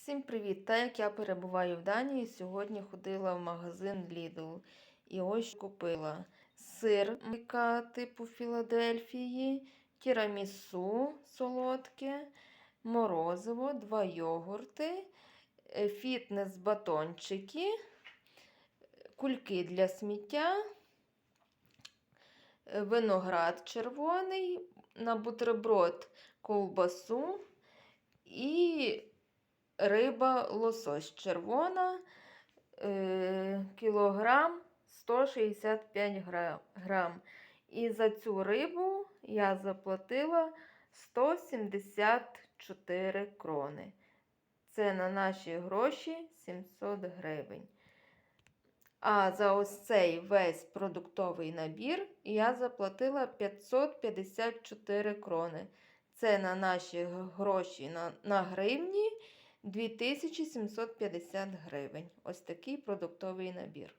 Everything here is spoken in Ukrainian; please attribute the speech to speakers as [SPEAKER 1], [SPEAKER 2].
[SPEAKER 1] Всім привіт! Так як я перебуваю в Данії, сьогодні ходила в магазин Lidl і ось купила сир мика типу Філадельфії, тірамісу солодке, морозиво, два йогурти, е, фітнес-батончики, кульки для сміття, е, виноград червоний, на бутерброд ковбасу і риба лосось червона, е, кілограм 165 грам. І за цю рибу я заплатила 174 крони. Це на наші гроші 700 гривень. А за ось цей весь продуктовий набір я заплатила 554 крони. Це на наші гроші на, на гривні 2750 гривень. Ось такий продуктовий набір.